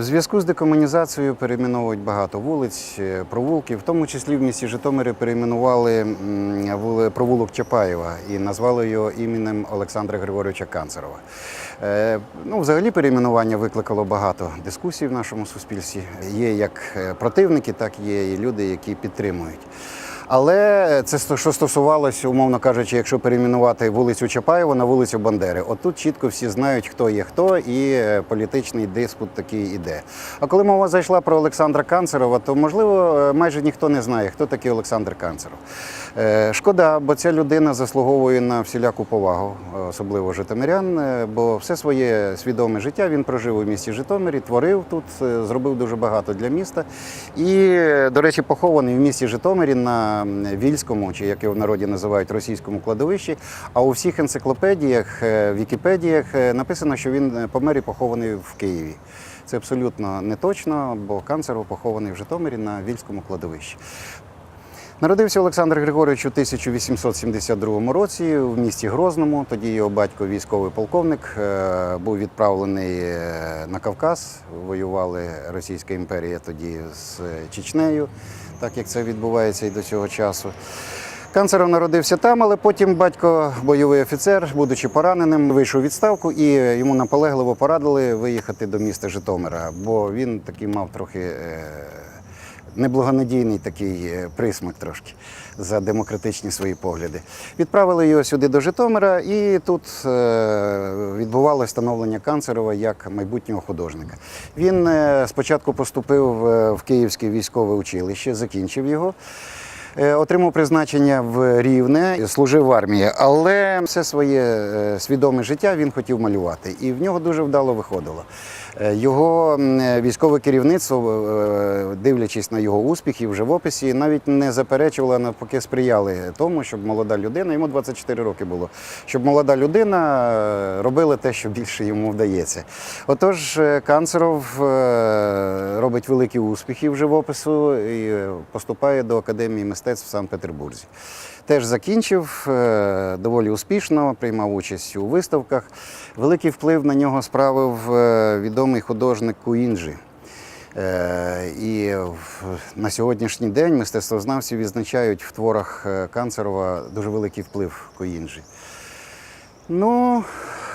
В зв'язку з декомунізацією перейменовують багато вулиць, е, провулків, в тому числі в місті Житомирі перейменували провулок Чапаєва і назвали його іменем Олександра Григоровича Канцерова. Е, Ну, взагалі перейменування викликало багато дискусій в нашому суспільстві. Є як е, противники, так є і люди, які підтримують. Але це що стосувалося, умовно кажучи, якщо перейменувати вулицю Чапаєва на вулицю Бандери. Отут чітко всі знають, хто є хто, і е, політичний диспут такий іде. А коли мова зайшла про Олександра Канцерова, то можливо е, майже ніхто не знає, хто такий Олександр Канцеров. Е, Шкода, бо ця людина заслуговує на всіляку повагу, особливо житомирян, бо все своє свідоме життя він прожив у місті Житомирі, творив тут, зробив дуже багато для міста. І, до речі, похований в місті Житомирі на Вільському, чи як його в народі називають російському кладовищі. А у всіх енциклопедіях, е, вікіпедіях е, написано, що він е, помер і похований в Києві. Це абсолютно не точно, бо Канцеров похований в Житомирі на Вільському кладовищі. Народився Олександр Григорович у 1872 році в місті Грозному. Тоді його батько, військовий полковник, був відправлений на Кавказ. Воювали Російська імперія тоді з Чечнею, так як це відбувається і до цього часу. Канцеров народився там, але потім батько, бойовий офіцер, будучи пораненим, вийшов у відставку і йому наполегливо порадили виїхати до міста Житомира, бо він такий мав трохи е, неблагонадійний такий е, присмак трошки за демократичні свої погляди. Відправили його сюди до Житомира, і тут е, відбувалося встановлення Канцерова як майбутнього художника. Він е, спочатку поступив е, в Київське військове училище, закінчив його. Е, Отримав призначення в Рівне, служив в армії, але все своє е, свідоме життя він хотів малювати, і в нього дуже вдало виходило. Е, Його військове керівництво, дивлячись на його успіхи в живописі, навіть не заперечувало, навпаки сприяли тому, щоб молода людина, йому 24 роки було, щоб молода людина робила те, що більше йому вдається. Отож, Канцеров робить великі успіхи в живопису і поступає до Академії мистецтв в Санкт-Петербурзі. Теж закінчив е, доволі успішно, приймав участь у виставках. Великий вплив на нього справив е, відомий художник Куінджі. Е, І на сьогоднішній день мистецтвознавці відзначають в творах Канцерова дуже великий вплив Куінджі. Ну,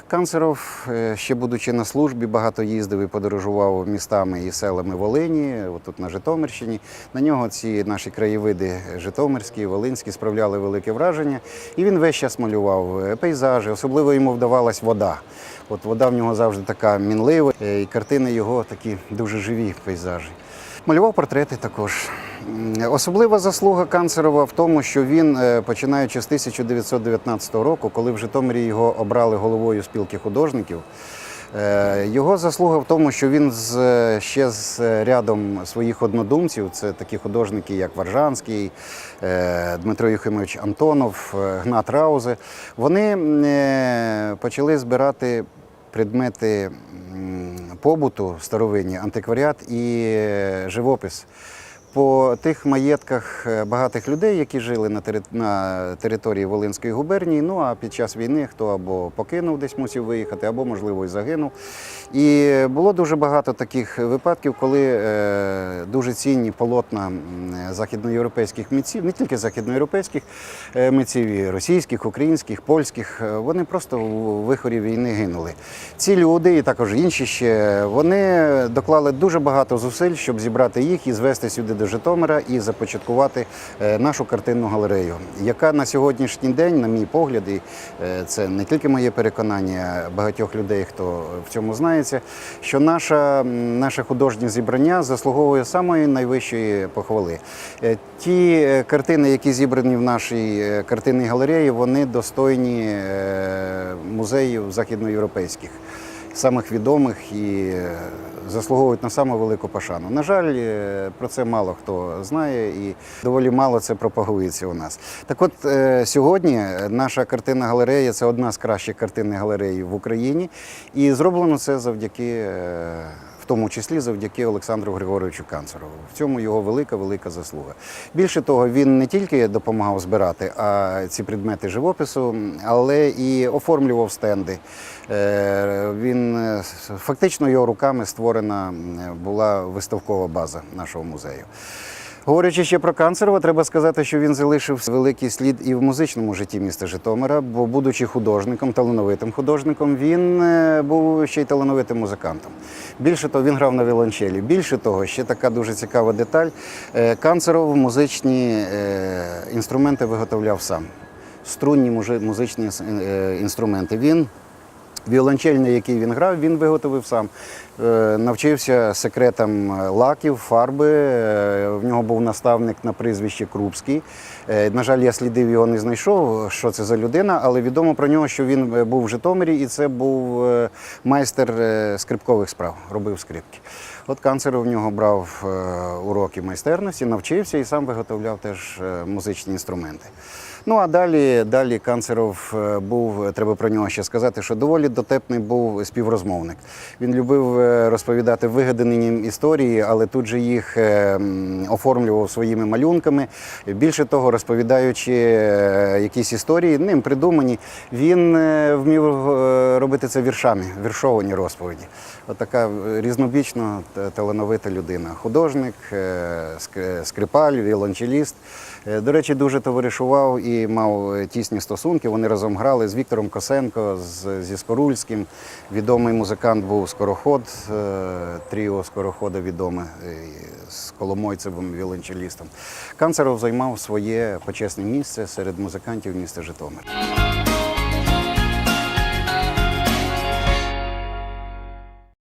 Канцеров, е, ще будучи на службі, багато їздив і подорожував містами і селами Волині, отут на Житомирщині. На нього ці наші краєвиди Житомирські, Волинські справляли велике враження. І він весь час малював е, пейзажі, особливо йому вдавалась вода. От вода в нього завжди така мінлива, е, і картини його такі дуже живі пейзажі. Малював портрети також. Особлива заслуга Канцерова в тому, що він, е, починаючи з 1919 року, коли в Житомирі його обрали головою спілки художників, е, його заслуга в тому, що він з, е, ще з рядом своїх однодумців, це такі художники, як Варжанський, Дмитро Юхимович Антонов, Гнат Раузе, вони почали збирати предмети побуту старовинні, антикваріат і живопис. По тих маєтках е, багатих людей, які жили на, на території Волинської губернії. Ну а під час війни хто або покинув десь мусив виїхати, або, можливо, і загинув. І було дуже багато таких випадків, коли е, дуже цінні полотна західноєвропейських митців, не тільки західноєвропейських е, митців, і російських, українських, польських, вони просто у вихорі війни гинули. Ці люди, і також інші ще, вони доклали дуже багато зусиль, щоб зібрати їх і звести сюди до Житомира і започаткувати е, нашу картинну галерею, яка на сьогоднішній день, на мій погляд, і е, це не тільки моє переконання багатьох людей, хто в цьому знається, що наша, наше художнє зібрання заслуговує самої найвищої похвали. Е, Ті картини, які зібрані в нашій картинній галереї, вони достойні музеїв західноєвропейських, самих відомих і е, заслуговують на саму велику пошану. На жаль, е, про це мало хто знає і доволі мало це пропагується у нас. Так от е, сьогодні наша картинна галерея це одна з кращих картинних галерей в Україні, і зроблено це завдяки. Тому числі завдяки Олександру Григоровичу Канцерову. В цьому його велика велика заслуга. Більше того, він не тільки допомагав збирати а ці предмети живопису, але і оформлював стенди. Е, Він е, фактично його руками створена була виставкова база нашого музею. Говорячи ще про Канцерова, треба сказати, що він залишив великий слід і в музичному житті міста Житомира, бо, будучи художником, талановитим художником, він е, був ще й талановитим музикантом. Більше того, він грав на віолончелі. Більше того, ще така дуже цікава деталь. е, Канцеров музичні е, інструменти виготовляв сам. Струнні музичні інструменти. Він Віолончель, на який він грав, він виготовив сам. Е, Навчився секретам е, лаків, фарби. Е, В нього був наставник на прізвище Крупський. На жаль, я слідив його не знайшов, що це за людина, але відомо про нього, що він був в Житомирі, і це був майстер скрипкових справ, робив скрипки. От канцер в нього брав уроки майстерності, навчився і сам виготовляв теж музичні інструменти. Ну а далі, далі Канцеров е, був, треба про нього ще сказати, що доволі дотепний був співрозмовник. Він любив е, розповідати вигадані історії, але тут же їх е, оформлював своїми малюнками. Більше того, розповідаючи е, якісь історії, ним придумані, він е, вмів е, робити це віршами, віршовані розповіді. От така е, різнобічно талановита людина. Художник, е, скрипаль, віолончеліст. Е, До речі, дуже товаришував і мав е, тісні стосунки. Вони разом грали з Віктором Косенко, з, зі Скорульським. Відомий музикант був Скороход, е, тріо Скорохода відоме е, з Коломойцевим віолончелістом. Канцеров займав своє почесне місце серед музикантів міста Житомир.